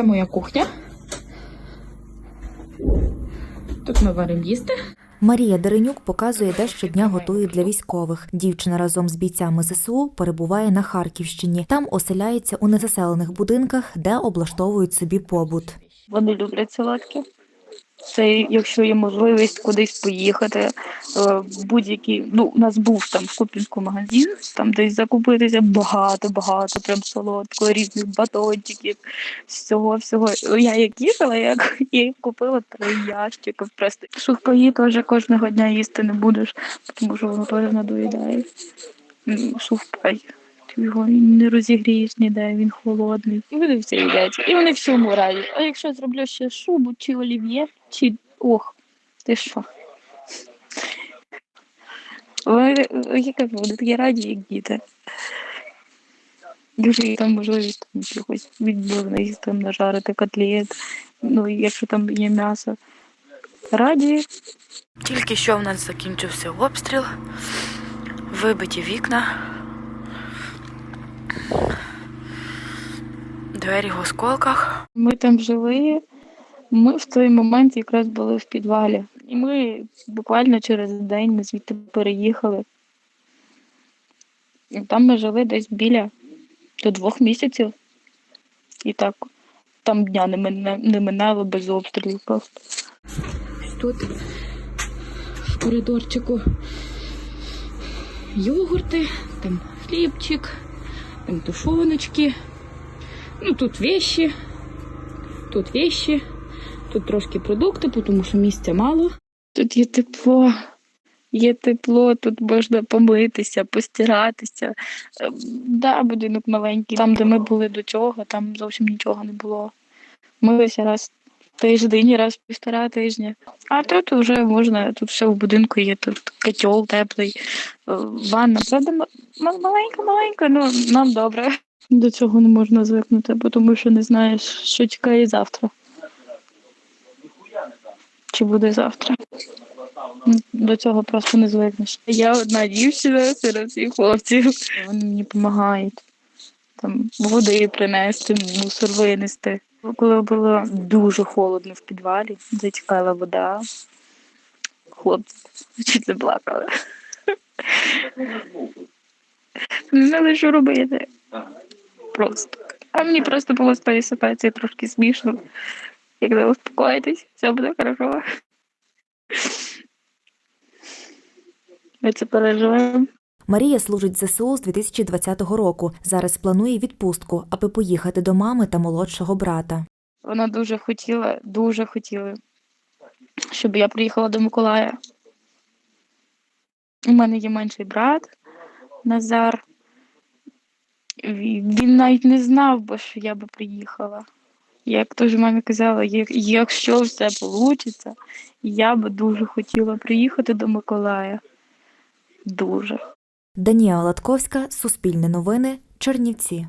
Це моя кухня. Тут ми варимо їсти. Марія Деренюк показує, де щодня готує для військових. Дівчина разом з бійцями ЗСУ перебуває на Харківщині. Там оселяється у незаселених будинках, де облаштовують собі побут. Вони люблять солодке. Це якщо є можливість кудись поїхати, е, будь-який, ну, у нас був там в Купінську магазин, там десь закупитися багато-багато, прям солодкого, різних батончиків, всього, всього. Я як їхала, я, я їх купила три ящики. Просто сухпаї теж кожного дня їсти не будеш, тому що воно теж надоїдає. Сухпай. Ти його не розігрієш ніде, він холодний. І вони всі їдять. І вони всьому раді. А якщо я зроблю ще шубу, чи олів'є, чи ох, ти що? Вони, я кажу, вони такі раді, як діти. Дуже там можливість там якихось відбивних там нажарити котлет, ну якщо там є м'ясо. Раді, Тільки що в нас закінчився обстріл, вибиті вікна, двері в осколках. Ми там жили. Ми в той момент якраз були в підвалі. І ми буквально через день ми звідти переїхали. І там ми жили десь біля до двох місяців. І так там дня не, мине, не минало без обстрілів просто. Тут в коридорчику йогурти, там хлібчик, тушоночки. Ну, тут вещи, тут вещи, тут трошки продукти, тому що місця мало. Тут є тепло, є тепло, тут можна помитися, постиратися. Ем, Да, будинок маленький. Там, де ми були до цього, там зовсім нічого не було. Милися раз тиждень, раз в півтора тижня. А тут вже можна, тут все в будинку є, тут котел теплий, е, ванна. Правда, маленька, маленька, ну нам добре. До цього не можна звикнути, бо тому що не знаєш, що чекає завтра. Чи буде завтра. До цього просто не звикнеш. Я одна дівчина серед всіх хлопців. Вони мені допомагають. Там води принести, мусор винести. Коли було дуже холодно в підвалі, затікала вода. Хлопці чуть не плакали. Не знали, що робити. Просто. А мені просто було з тої ситуації трошки смішно. Як не успокоїтесь, все буде хорошо. Ми це переживемо. Марія служить ЗСУ з 2020 року. Зараз планує відпустку, аби поїхати до мами та молодшого брата. Вона дуже хотіла, дуже хотіла, щоб я приїхала до Миколая. У мене є менший брат Назар. Він навіть не знав, би, що я би приїхала. Як теж мамі казала, якщо все вийде, я би дуже хотіла приїхати до Миколая. Дуже. Даніела Латковська, Суспільне новини, Чернівці.